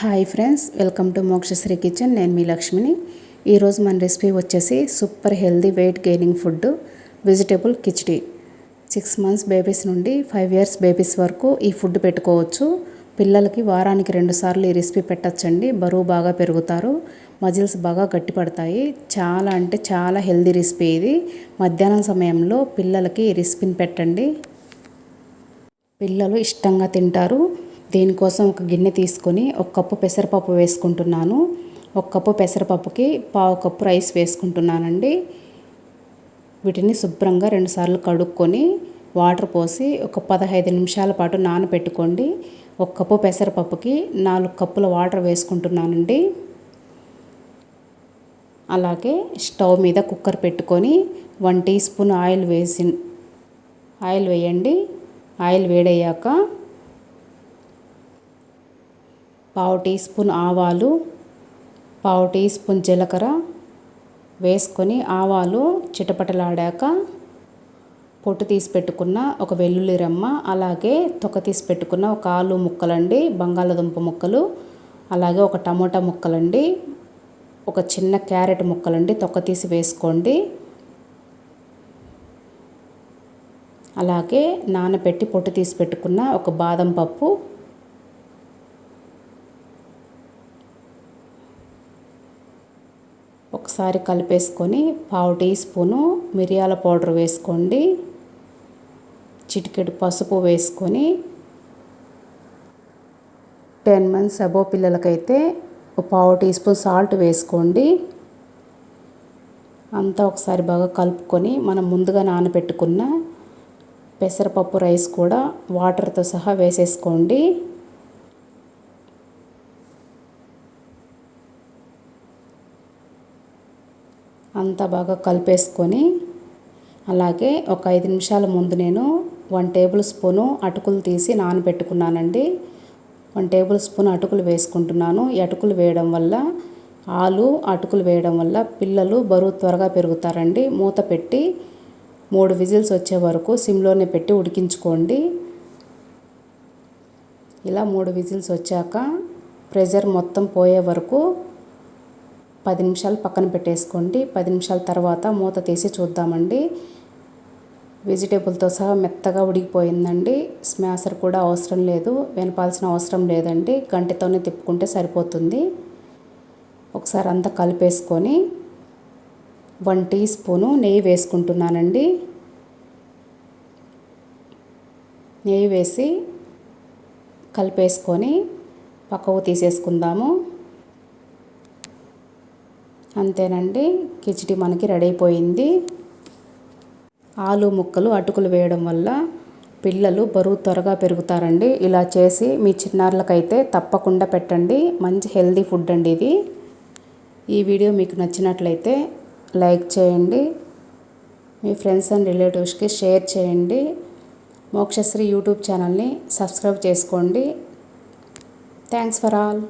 Hi friends welcome to Mokshashri kitchen. నేను మీ లక్ష్మిని. ఈరోజు మన రెసిపీ వచ్చేసి super healthy weight gaining food vegetable khichdi. Six months babies నుండి ఫైవ్ ఇయర్స్ బేబీస్ వరకు ఈ ఫుడ్ పెట్టుకోవచ్చు. పిల్లలకి వారానికి రెండుసార్లు ఈ రెసిపీ పెట్టచ్చండి. బరువు బాగా పెరుగుతారు మజిల్స్ బాగా గట్టిపడతాయి. చాలా అంటే చాలా హెల్దీ రెసిపీ ఇది. మధ్యాహ్నం సమయంలో పిల్లలకి ఈ రెసిపీని పెట్టండి. పిల్లలు ఇష్టంగా తింటారు. దీనికోసం ఒక గిన్నె తీసుకొని ఒక కప్పు పెసరపప్పు వేసుకుంటున్నాను. ఒక కప్పు పెసరపప్పుకి పావు కప్పు రైస్ వేసుకుంటున్నానండి. వీటిని శుభ్రంగా రెండుసార్లు కడుక్కొని వాటర్ పోసి ఒక పదహైదు నిమిషాల పాటు నానబెట్టుకోండి. ఒక కప్పు పెసరపప్పుకి నాలుగు కప్పుల వాటర్ వేసుకుంటున్నానండి. అలాగే స్టవ్ మీద కుక్కర్ పెట్టుకొని వన్ టీ స్పూన్ ఆయిల్ వేసి ఆయిల్ వేయండి. ఆయిల్ వేడయ్యాక పావు టీ స్పూన్ ఆవాలు పావు టీ స్పూన్ జీలకర్ర వేసుకొని ఆవాలు చిటపటలాడాక పొట్టు తీసి పెట్టుకున్న ఒక వెల్లుల్లి రెమ్మ అలాగే తొక్క తీసి పెట్టుకున్న ఒక ఆలు ముక్కలండి బంగాళదుంప ముక్కలు అలాగే ఒక టమోటా ముక్కలండి ఒక చిన్న క్యారెట్ ముక్కలండి తొక్క తీసి వేసుకోండి. అలాగే నానబెట్టి పొట్టు తీసి పెట్టుకున్న ఒక బాదం పప్పు ఒకసారి కలిపేసుకొని పావు టీ స్పూను మిరియాల పౌడర్ వేసుకోండి. చిటికెడు పసుపు వేసుకొని టెన్ మంత్స్ అబో పిల్లలకైతే ఒక పావు టీ స్పూన్ సాల్ట్ వేసుకోండి. అంతా ఒకసారి బాగా కలుపుకొని మనం ముందుగా నానబెట్టుకున్న పెసరపప్పు రైస్ కూడా వాటర్తో సహా వేసేసుకోండి. అంతా బాగా కలిపేసుకొని అలాగే ఒక ఐదు నిమిషాల ముందు నేను వన్ టేబుల్ స్పూను అటుకులు తీసి నానబెట్టుకున్నానండి. వన్ టేబుల్ స్పూన్ అటుకులు వేసుకుంటున్నాను. ఈ అటుకులు వేయడం వల్ల ఆలు అటుకులు వేయడం వల్ల పిల్లలు బరువు త్వరగా పెరుగుతారండి. మూత పెట్టి మూడు విజిల్స్ వచ్చే వరకు సిమ్లోనే పెట్టి ఉడికించుకోండి. ఇలా మూడు విజిల్స్ వచ్చాక ప్రెజర్ మొత్తం పోయే వరకు పది నిమిషాలు పక్కన పెట్టేసుకోండి. పది నిమిషాల తర్వాత మూత తీసి చూద్దామండి. వెజిటేబుల్తో సహా మెత్తగా ఉడికిపోయిందండి. స్మాసర్ కూడా అవసరం లేదు. వెనపాల్సిన అవసరం లేదండి. గంటతోనే తిప్పుకుంటే సరిపోతుంది. ఒకసారి అంతా కలిపేసుకొని వన్ టీ స్పూను నెయ్యి వేసుకుంటున్నానండి. నెయ్యి వేసి కలిపేసుకొని పక్కకు తీసేసుకుందాము. అంతేనండి. కిచిడి మనకి రెడీ అయిపోయింది. ఆలు ముక్కలు అటుకులు వేయడం వల్ల పిల్లలు బరువు త్వరగా పెరుగుతారండి. ఇలా చేసి మీ చిన్నారులకైతే తప్పకుండా పెట్టండి. మంచి హెల్దీ ఫుడ్ అండి ఇది. ఈ వీడియో మీకు నచ్చినట్లయితే లైక్ చేయండి. మీ ఫ్రెండ్స్ అండ్ రిలేటివ్స్కి షేర్ చేయండి. మోక్షశ్రీ యూట్యూబ్ ఛానల్ని సబ్స్క్రైబ్ చేసుకోండి. Thanks for all.